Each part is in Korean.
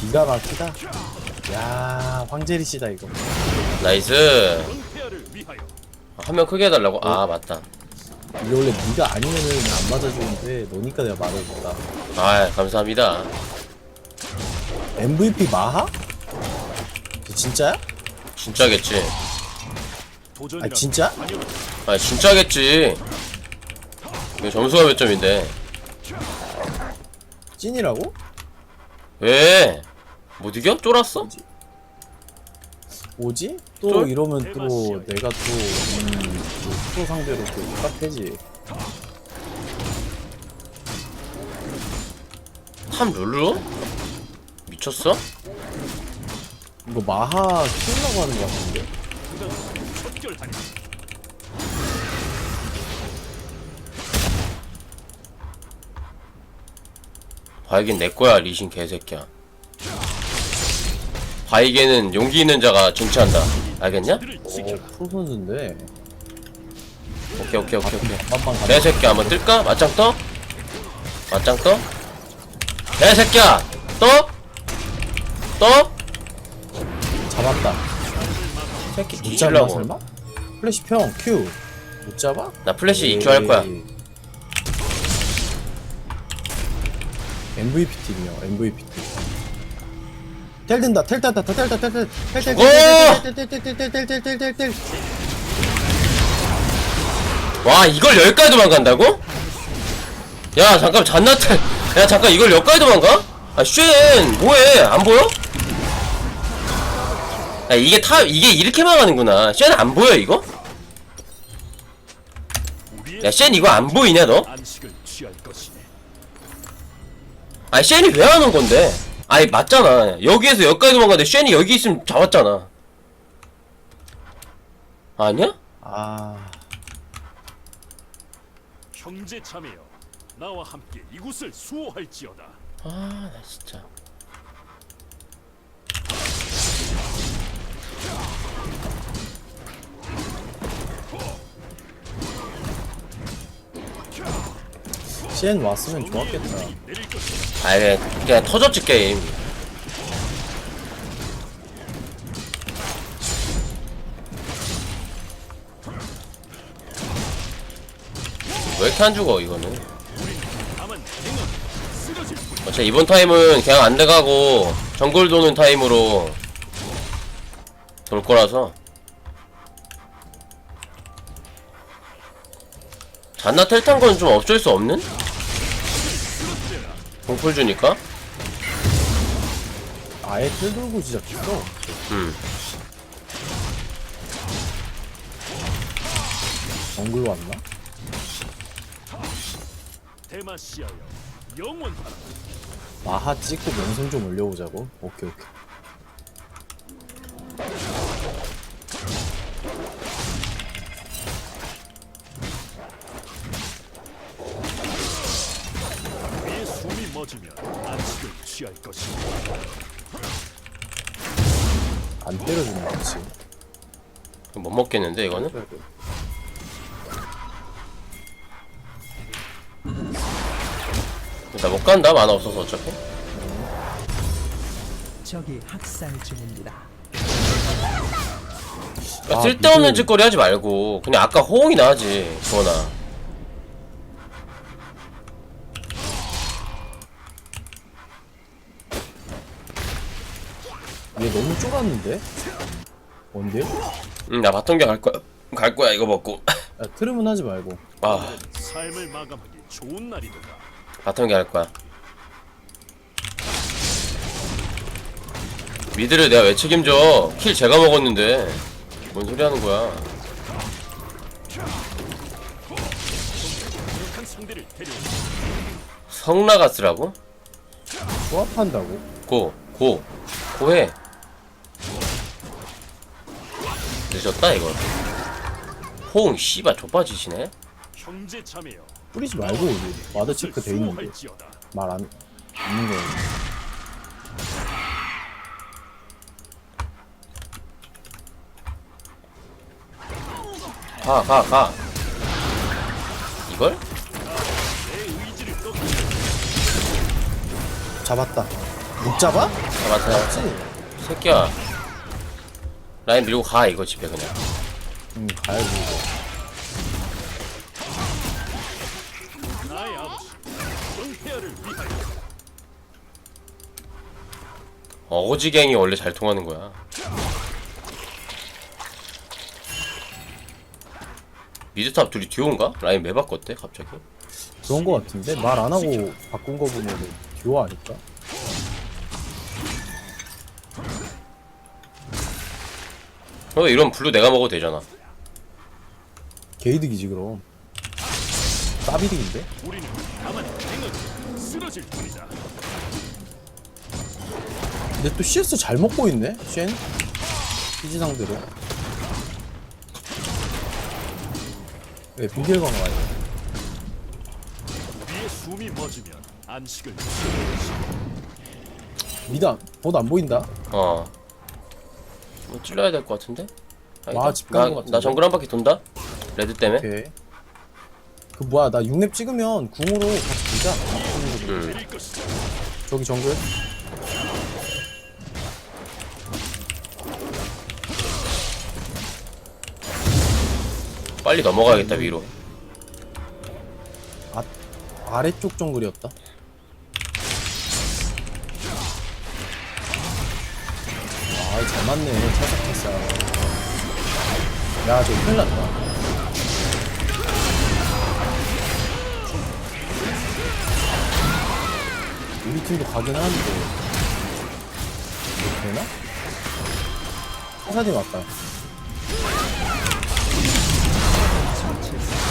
기가 막히다. 야 황제리 씨다 이거. 나이스 위하여 화면 크게 해달라고? 아 맞다 이게 원래 네가 아니면은 안 맞아주는데 너니까 내가 말해줬다. 아 감사합니다 MVP 마하? 그 진짜야? 진짜겠지 아 진짜? 아 진짜겠지 이거 점수가 몇 점인데 찐이라고? 왜? 못 이겨? 쫄았어? 뭐지? 또 쫄? 이러면 또 내가 또 음, 또 상대로 또 깝해지. 탐 룰루? 미쳤어? 이거 마하 키우려고 하는 거 같은데? 척결하니 바이겐 내 거야 리신 개새끼야 바이겐은 용기 있는 자가 쟁취한다 알겠냐? 오 지켜라 프로 선수인데. 오케이 오케이 오케이 오케이 만만 가자. 개새끼 한번 뜰까? 맞짱 떠? 맞짱 떠? 개새끼야! 떠? 떠? 잡았다. 새끼 못 잡나 뒤질라고 설마? 플래시 평 Q 못 잡아? 나 플래시 EQ 할 거야 에이. MVP 팀이요 MVP 팀. 텔 된다 텔 탔다 텔 탔다 텔텔텔텔텔텔텔텔텔텔텔텔텔텔 와 이걸 여기까지 도망간다고? 야 잠깐 잔나태 야 잠깐 이걸 여기까지 도망가? 아쉔 뭐해 안 보여? 야 이게 타 이게 이렇게 망하는구나 쉔안 보여 이거? 야쉔 이거 안 보이냐 너? 아니 쉔이 왜 하는 건데? 아니 맞잖아. 여기에서 여기까지 도망가는데 쉔이 여기 있으면 잡았잖아. 아니야? 아. 형제 자매여 나와 함께 이곳을 수호할지어다. 아 나 진짜 CN 왔으면 좋았겠다. 것이다 아이 그냥, 터졌지 게임. 왜 이렇게 안 죽어 이거는? 어차피 이번 타임은 그냥 안 돼가고 정글 도는 타임으로 돌 거라서. 잔나 텔탄 건좀 어쩔 수 없는? 공풀 주니까? 아예 텔 돌고 시작했어 음. 정글 왔나? 대마시아여 영원하라 마하 찍고 명성 좀 올려보자고 오케이 오케이 못 먹겠는데 이거는? 나 못 간다 만화 없어서 어차피 적이 학살 중입니다. 그러니까 아, 쓸데없는. 짓거리 하지 말고 그냥 아까 호응이나 하지 주원아 얘 너무 쫄았는데? 뭔데? 야 응나 바텀겨 갈 거야. 갈 거야 이거 먹고. 트름은 하지 말고. 아. 삶을 마감하기 좋은 날이도다. 바텀겨 할 거야. 미드를 내가 왜 책임져? 킬 제가 먹었는데. 뭔 소리 하는 거야? 강력한 상대를 데려오 성나가스라고? 조합한다고? 고, 고, 고해. 늦었다 이거. 호응 씨발 좆빠지시네. 형제 자매여 뿌리지 말고 우리 와드 체크 돼 있는데 말 안 있는 거 가, 가, 가. 이걸? 잡았다 못 잡아? 잡았어 잡지? 새끼야 라인 밀고 가 이거 집에 그냥 응 가야지 영폐하를 위하여 어거지갱이 원래 잘 통하는 거야 미드탑 둘이 듀오인가? 라인 왜 바꿨대 갑자기? 그런 거 같은데 말 안 하고 바꾼 거 보면 듀오 아닐까? 어 이런 블루 내가 먹어도 되잖아. 게이득이지 그럼. 따비득인데? 우리는 다만 행은 쓰러질 뿐이다. 근데 또 CS 잘 먹고 있네 쉔. 피지 상대로 왜 비딜 강화 아니야? 위에 숨이 멎으면 안식을 미드 안, 보도 안 보인다. 어. 뭐 찔러야 될 것 같은데? 아니다. 와, 집 가는 나, 것 같은데? 나 정글 한 바퀴 돈다? 레드 때문에? 오케이 그 뭐야 나 6렙 찍으면 궁으로 같이 보자 것이다 저기 정글 빨리 넘어가야겠다, 위로. 아, 아래쪽 정글이었다 맞네. 찰싹찰싹 야저 큰일 났다. 우리 팀도 가긴 하는데. 이거 되나? 사사님 왔다.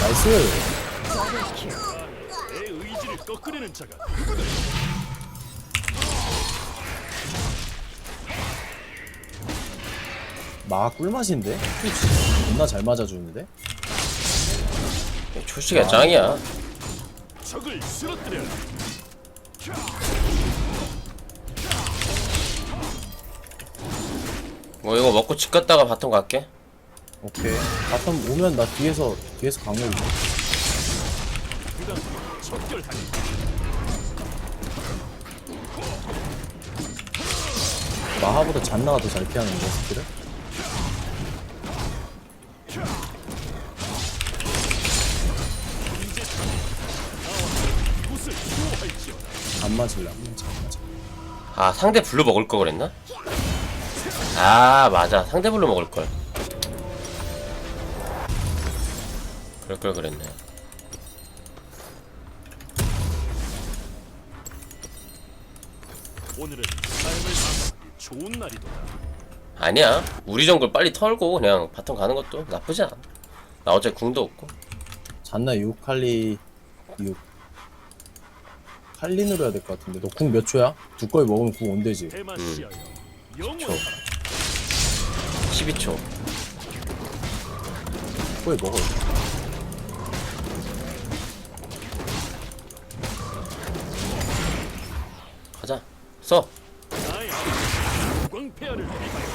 나이스! 내 의지를 꺾으려는 자가 마 꿀맛인데? 존나 잘 맞아주는데? 초시가 짱이야. 적을 쓰러뜨려 뭐 이거 먹고 집 갔다가 바텀 갈게. 오케이 바텀 오면 나 뒤에서 뒤에서 척결하니 마하보다 잔나가 더 잘 피하는데 스킬을? 이곳을 안 맞을래 안 맞아 아, 상대 블루 먹을 거 그랬나? 아, 맞아. 상대 블루 먹을 걸. 그럴 걸 그랬네. 오늘은 삶을 좋은 날이도다 아니야. 우리 정글 빨리 털고 그냥 바텀 가는 것도 나쁘지 않아. 나 어차피 궁도 없고. 잔나 6 칼리 6 칼린으로 해야 될 것 같은데 너 궁 몇 초야? 두꺼이 먹으면 궁 온대지 대마시아여 영원하라 12초. 두꺼이 먹어 가자. 써. 나의 아버지 광폐하를 위하여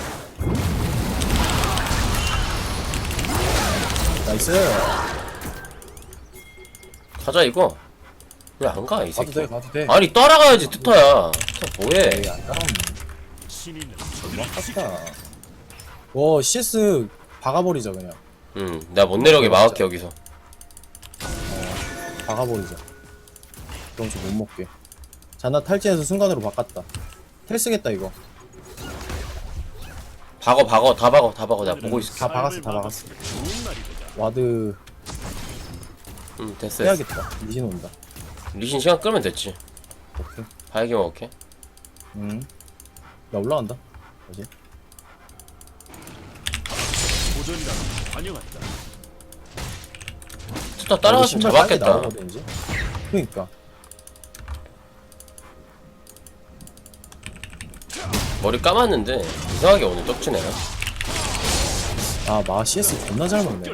나이스 가자 이거. 왜 안 가, 이 가도 새끼. 돼 가도 돼 아니 따라가야지 트타야. 트타 뭐해? 에이 안 따라오네 신인은 존나 저들을 지켜 깠다 와 CS 박아버리자 그냥 응, 내가 못 내려오게 막을게 여기서. 박아버리자 그럼 저 못 먹게 잔나 탈진해서 순간으로 바꿨다 텔 쓰겠다 이거 박어, 박어, 다 박어, 다 박어. 내가 보고 있을게. 다 박았어, 다 박았어. 와드 응, 됐어. 해야겠다 리신 온다 리신 시간 끌면 됐지. 오케이 바이게 먹을게. 음. 나 올라간다. 뭐지? 도전이라도 환영한다 트타 따라갔으면 잡았겠다. 나오거든 이제. 그러니까 머리 감았는데 이상하게 오늘 떡지네. 아 마 CS 존나 잘 먹네.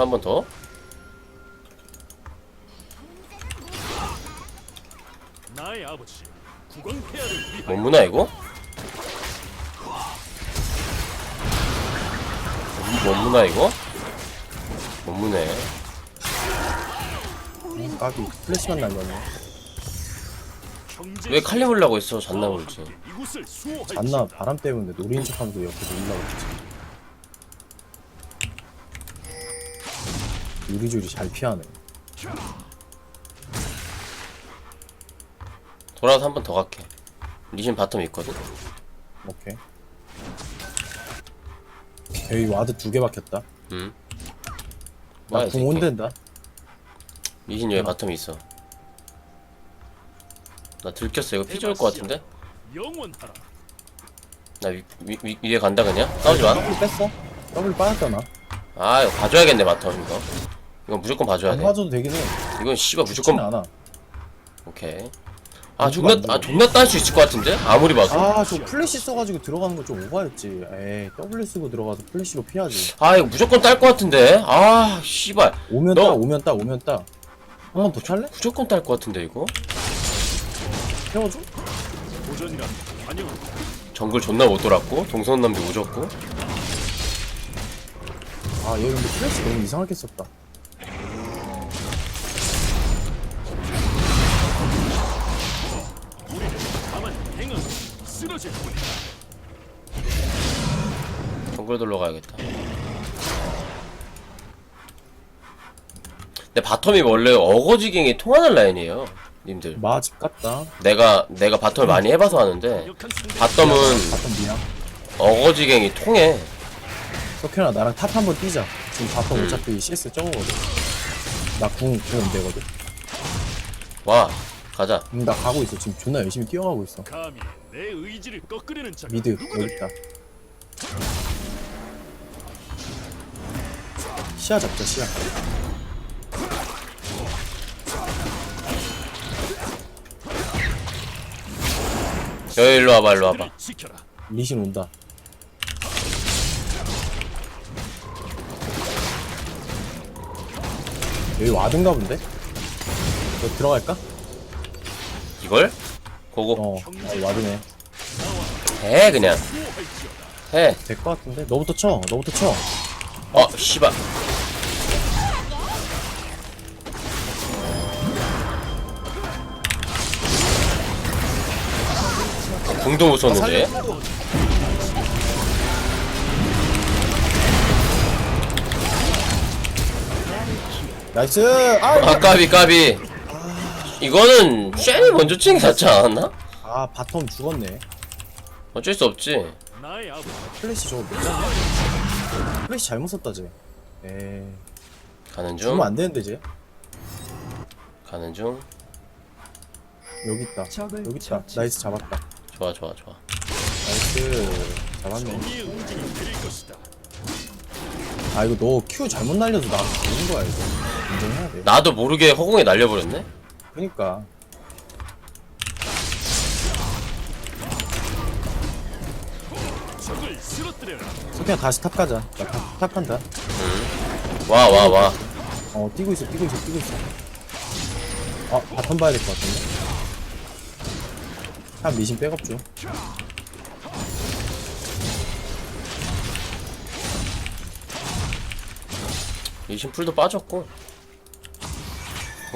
한 번 더. 나의 아버지 위하여 뭔 문화 이거? 뭔 문화 이거? 너무네 음, 까비 플래시만 날렸네 왜 칼리 보려고 했어 잔나 볼지 이곳을. 잔나 바람 때문에 노린 척하면서 옆에서 올라오지 요리조리 잘 피하네. 돌아서 한 번 더 갈게. 리신 바텀 있거든. 오케이. 여기 와드 두 개 박혔다. 응 뭐야 이 나궁 새끼 온댄다. 리신 여기 바텀 있어. 나 들켰어. 이거 피좋을 것 같은데? 영원하라. 나 위, 위, 위, 위에 간다 그냥? 싸우지마. W 뺐어? W 빠졌잖아. 아 이거 봐줘야겠네 바텀 이거 이건 무조건 봐줘야 안돼 봐줘도 되긴 해 이건 씨발 무조건 않아 오케이 아 존나 안. 아 존나 딸 수 있을 것 같은데? 아무리 봐도 아 저 플래시 써가지고 들어가는 거 좀 오바였지 에이 W 쓰고 들어가서 플래시로 피하지 아 이거 무조건 딸 것 같은데 아 씨발 오면 너- 따 오면 따 오면 따 한 번 더 찰래? 무조건 딸 것 같은데 이거? 태워줘? 도전이란. 정글 존나 못 돌았고 동선 남도 오졌고 아얘 근데 플래시 너무 이상하게 썼다 쓰러질 뿐이다. 정글 돌러 가야겠다. 근데 바텀이 원래 어거지갱이 통하는 라인이에요 님들. 마집 같다. 내가 내가 바텀을 많이 해봐서 상대 바텀은 바텀 미야 어거지갱이 통해. 석현아 나랑 탑 한번 뛰자. 지금 바텀 음. 어차피 CS 적어거든. 나궁궁 되거든. 와 가자 음, 나 가고 있어 지금 존나 열심히 뛰어가고 있어 감히 내 의지를 꺾으려는 자가 미드? 여기 있다 시야 잡자 시야 여기 일로 와봐 일로 와봐 그들을 지켜라. 리신 온다 여기 와든가 본데? 너 들어갈까? 이걸? 고고 어 아, 와드네 해 그냥. 해 될 것 같은데? 너부터 쳐 너부터 쳐 어, 씨발. 공도 못 썼는데. 나이스 아, 아, 까비, 까비. 이거는 쉐이 먼저 치는 게 낫지 않았나? 아 바텀 죽었네 어쩔 수 없지. 플래시 저거 몇 장이야? 플래시 잘못 썼다 쟤 에이 가는 중, 죽으면 안 되는데 쟤 가는 중. 여기 있다 여기 있다. 나이스 잡았다 좋아, 좋아, 좋아. 나이스 잡았네. 아 이거 너 Q 잘못 날려서 나 죽는 거야 이거 인정해야 돼 나도 모르게 허공에 날려버렸네? 그니까. 적을 쓰러뜨려라. 석현아 다시 탑 가자. 나 탑, 탑 간다. 와, 와, 와. 어 뛰고 있어 뛰고 있어 뛰고 있어. 아 바텀 봐야 될 것 같은데? 탑 미신 백업 줘. 이신 풀도 빠졌고.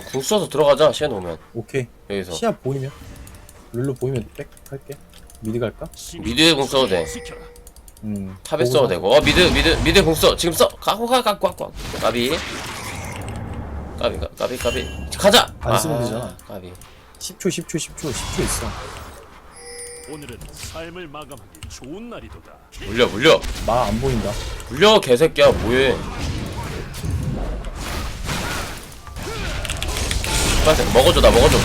궁 써서 들어가자, 시간 오면. 오케이. 여기서. 시야 보이면? 룰루 보이면 백 할게. 미드 갈까? 미드에 궁 써도 돼. 음 탑에 써도 되고. 어 미드 미드 미드 공 써. 지금 써. 가고 가 갖고 갖고 까비. 까비 까- 까비 까비. 가자! 안 쓰면 되잖아. 까비. 10초 10초 10초 10초 있어. 오늘은 삶을 마감하기 좋은 날이도다. 물려 물려. 마 안 보인다. 물려 개새끼야. 뭐해 빨리 먹어줘 나 먹어줘.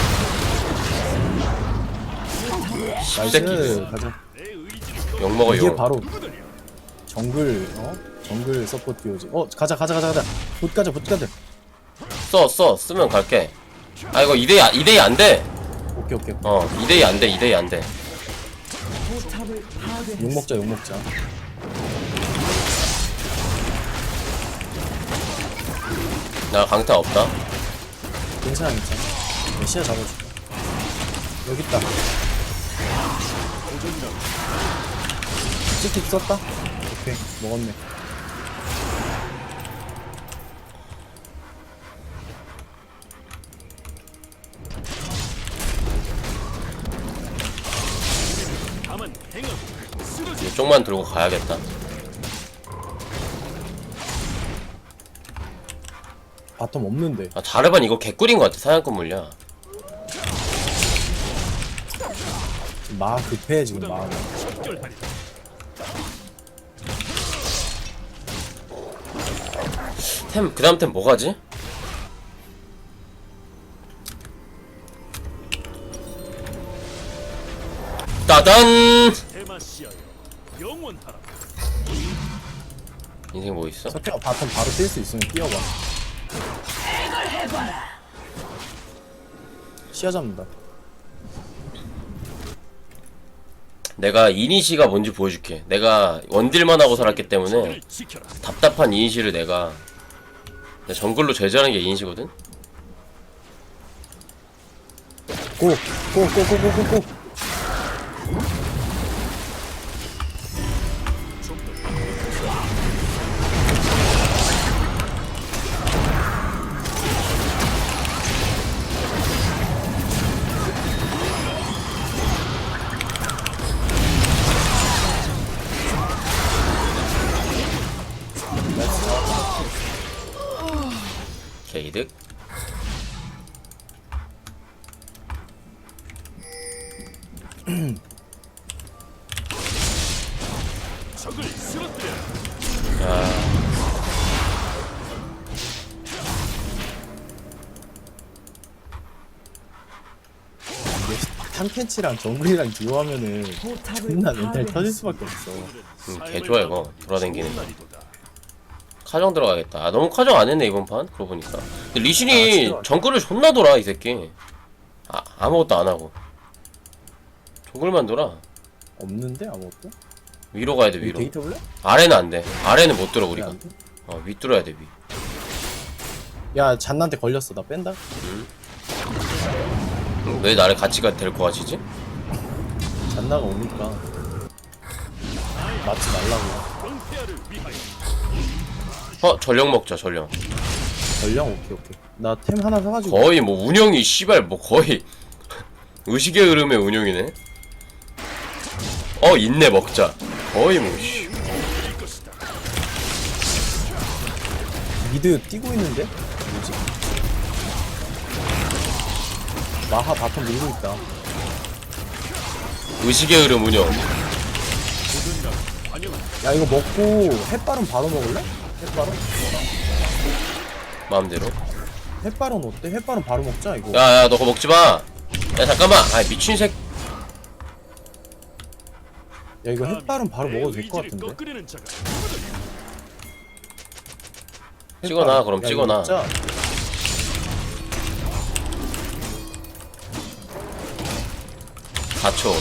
나이스. 새끼. 가자. 내 의지를 욕 먹어 이게 욕 바로 정글 어? 정글 서포트 듀오지. 어 가자 가자 가자 가자. 봇 가자 봇 가자. 써, 써, 쓰면 갈게. 아, 이거 2대2, 2대2 안 돼. 오케이 오케이 어, 2대2 안 돼, 2대2 안 돼. 욕먹자 욕먹자. 나 강타 없다. 된 사람 있잖아. 시야 잡아줄게 여기 있다. 찍찍 썼다? 오케이 먹었네. 이쪽만 들고 가야겠다. 바텀 없는데 아 자르반 이거 개꿀인 것 같아 사냥꾼 물량 마 급해 지금 척결하리. 템그 다음 템 뭐가지? 따단 대마시아여 영원하라. 인생 뭐 있어? 석회가 바텀 바로 뛸 수 있으면 뛰어봐 시야 잡는다 내가 이니시가 뭔지 보여줄게 내가 원딜만 하고 살았기 때문에. 답답한 이니시를 내가 내가 정글로 제일 잘하는 게 이니시거든? 고! 고! 고! 고! 고! 고! 고! 탐켄치랑 정글이랑 듀오하면은 존나 멘탈 터질. 수밖에 없어. 음, 개 좋아 이거. 돌아다니는. 거 카정 들어가겠다. 아 너무 카정 안 했네 이번 판? 그러고 보니까. 근데 아, 리신이 진짜. 정글을 존나 돌아 이 새끼. 아, 아무것도 안 하고. 정글만 돌아. 없는데 아무것도? 위로 가야 돼 위로. 데이터 볼래? 아래는 안돼. 아래는 못 들어 우리가? 어, 위 뚫어야 돼 위. 야 잔나한테 걸렸어. 나 뺀다 왜 나를 같이 가 데리고 가시지? 잔나가 오니까 맞지 말라고. 어 전령 먹자 전령 전령 오케이 오케이 나 템 하나 사가지고 거의 뭐 운영이 씨발 뭐 거의 의식의 흐름의 운영이네 어 있네 먹자 거의 뭐 씨. 미드 뛰고 있는데? 마하 바텀 밀고 있다 의식의 흐름 운영 야 이거 먹고 햇바른 바로 먹을래? 햇바른? 마음대로 햇바른 어때? 햇바른 바로 먹자 이거 야야 너 그거 먹지 마 야 잠깐만 아 미친 새 야 이거 햇바른 바로 내 먹어도 될 것 같은데 찍어놔. 그럼 야, 이거 찍어놔. 먹자. 4초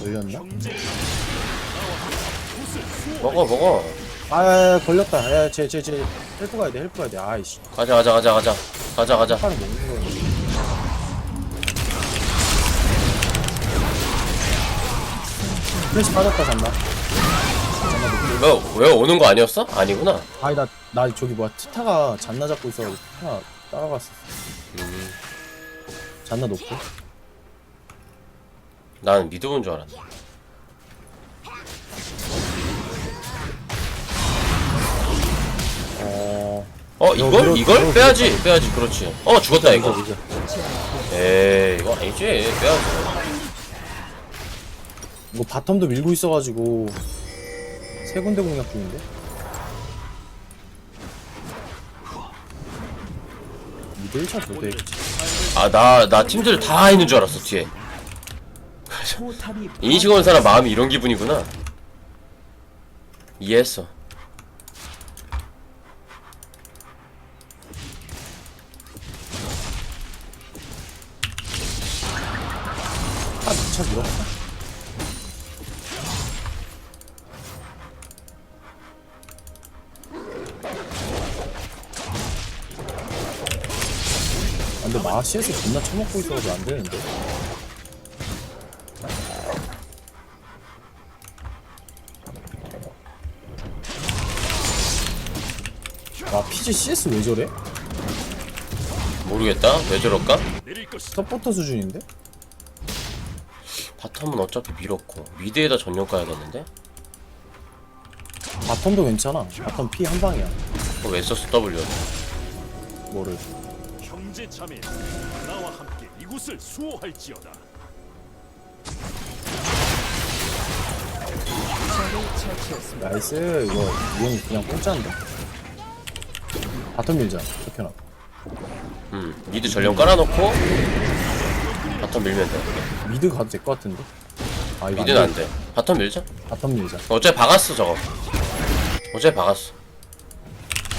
걸렸나? 먹어 먹어. 아 야, 야, 걸렸다. 야쟤쟤쟤 헬프 가야 돼 헬프 가야 돼. 아이씨. 가자 가자 가자 가자. 가자 가자. 먹는 프레시 빠졌다 잔나 왜, 왜 오는 거 아니었어? 아니구나. 아니 나, 나 저기 뭐야 티타가 잔나 잡고 있어 티타 따라갔어. 잔나 높고 나는 미드 온줄 알았네. 어... 어 이걸? 밀어- 이걸? 밀어- 빼야지 빼야지. 그렇지. 어 죽었다 이거. 에이 이거 아니지. 빼야지. 이거 바텀도 밀고 있어가지고 세 군데 공략 중인데? 미드 1차 조대? 아나 나 팀들 다 있는 줄 알았어 뒤에 인식 온 사람 마음이 이런 기분이구나. 이해했어. 한 2차 밀었어 아, 근데 마시에서 존나 처먹고 있어가지고 안 되는데 와 PG CS 왜 저래? 모르겠다 왜 저럴까? 서포터 수준인데? 바텀은 어차피 밀었고 미드에다 전력 가야겠는데? 바텀도 괜찮아 바텀 피 한 방이야 그거 왜 썼어 W 뭐를 형제 자매 나와 함께 이곳을 수호할지어다. 나이스 이거 이건 그냥 공짜인데 바텀 밀자. 좋게나. 음 미드 전력 깔아놓고 바텀 밀면 돼. 미드 가도 될 것 같은데? 아 이거 미드는 안 돼. 안돼 바텀 밀자? 바텀 밀자. 어제 박았어 저거. 어제 박았어.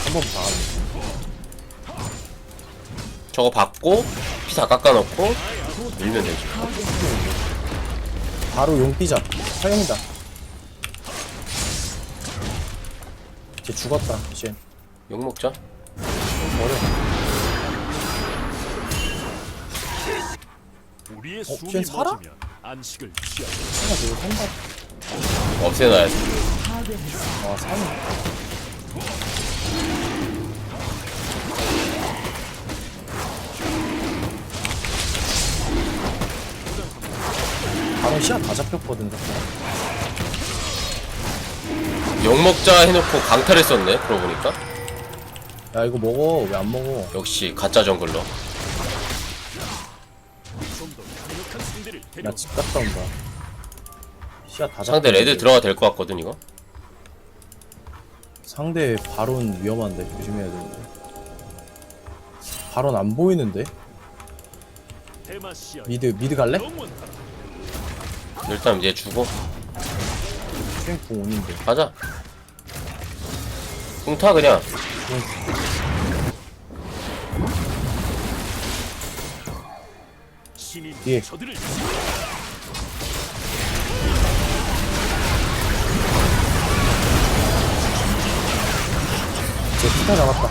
한번 박았네 저거 받고 피 다 깎아놓고 밀면 되지. 바로 용 뛰자. 서영이다. 쟤 죽었다 쟤 욕 먹자 우리의 쟤 숨이 살아? 멎으면 안식을 취하고 하나 저거 산다? 없애놔야 돼아 사네 바로 시야 다 잡혔거든 저거. 욕 먹자 해놓고 강탈을 썼네 그러고 보니까 야 이거 먹어. 왜 안 먹어? 역시 가짜 정글러 나 집 갔다 온다. 시야 다 잡혔 상대 레드 들어가 될 것 같거든 이거? 상대 바론 위험한데 조심해야 되는데. 바론 안 보이는데? 미드 미드 갈래? 일단 얘 주고. 땡궁 온인데. 가자. 궁타 그냥 예. 저들을 제 피타 잡았다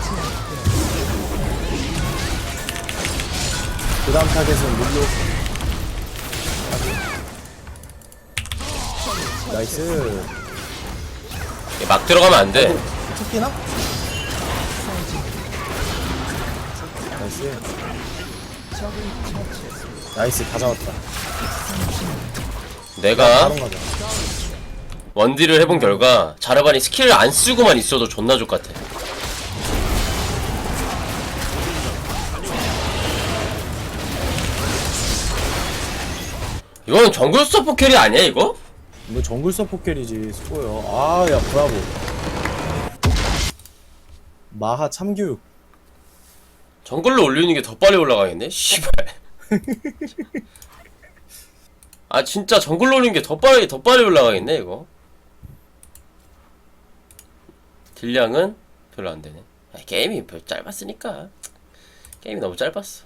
그 다음 타겟은 룰루 나이스 얘막 들어가면 안돼 토끼나? 나이스. 나이스 다 잡았다. 내가 가자 원딜을 해본 결과 자르반이 스킬을 안 쓰고만 있어도 존나 좋 같아. 이건 정글 서포 캐리 아니야 이거? 이거 정글 서포 캐리지 수고요. 아야 브라보. 마하 참교육 정글로 올리는 게 더 빨리 올라가겠네? 씨발. 아 진짜 정글로 올리는 게 더 빨리 더 빨리 올라가겠네 이거? 딜량은 별로 안 되네. 아, 게임이 별 짧았으니까. 게임이 너무 짧았어